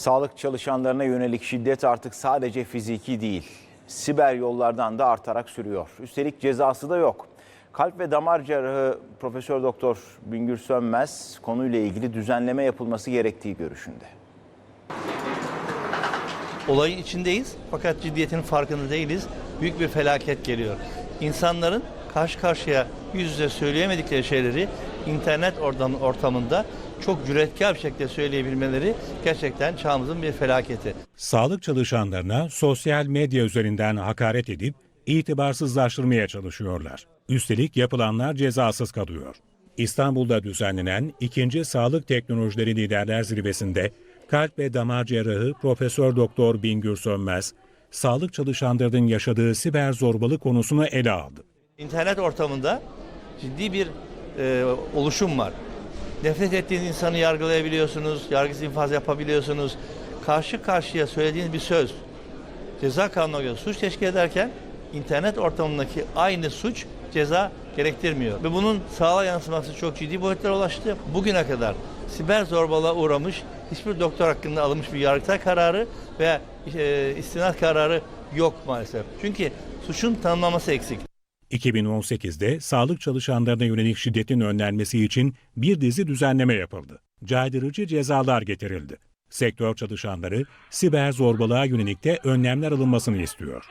Sağlık çalışanlarına yönelik şiddet artık sadece fiziki değil, siber yollardan da artarak sürüyor. Üstelik cezası da yok. Kalp ve damar cerrahı Profesör Doktor Bingür Sönmez konuyla ilgili düzenleme yapılması gerektiği görüşünde. olayın içindeyiz fakat ciddiyetinin farkında değiliz. Büyük bir felaket geliyor. İnsanların karşı karşıya yüz yüze söyleyemedikleri şeyleri internet ortam- ortamında çok cüretkar bir şekilde söyleyebilmeleri gerçekten çağımızın bir felaketi. Sağlık çalışanlarına sosyal medya üzerinden hakaret edip itibarsızlaştırmaya çalışıyorlar. Üstelik yapılanlar cezasız kalıyor. İstanbul'da düzenlenen 2. Sağlık Teknolojileri Liderler Zirvesi'nde kalp ve damar cerrahı Profesör Doktor Bingür Sönmez, sağlık çalışanlarının yaşadığı siber zorbalık konusunu ele aldı. İnternet ortamında ciddi bir e, oluşum var. Nefret ettiğiniz insanı yargılayabiliyorsunuz, yargısız infaz yapabiliyorsunuz. Karşı karşıya söylediğiniz bir söz ceza kanununa göre suç teşkil ederken internet ortamındaki aynı suç ceza gerektirmiyor. Ve bunun sağlığa yansıması çok ciddi boyutlara ulaştı. Bugüne kadar siber zorbalığa uğramış hiçbir doktor hakkında alınmış bir yargıtay kararı veya e, istinad kararı yok maalesef. Çünkü suçun tanımlaması eksik. 2018'de sağlık çalışanlarına yönelik şiddetin önlenmesi için bir dizi düzenleme yapıldı. Caydırıcı cezalar getirildi. Sektör çalışanları siber zorbalığa yönelik de önlemler alınmasını istiyor.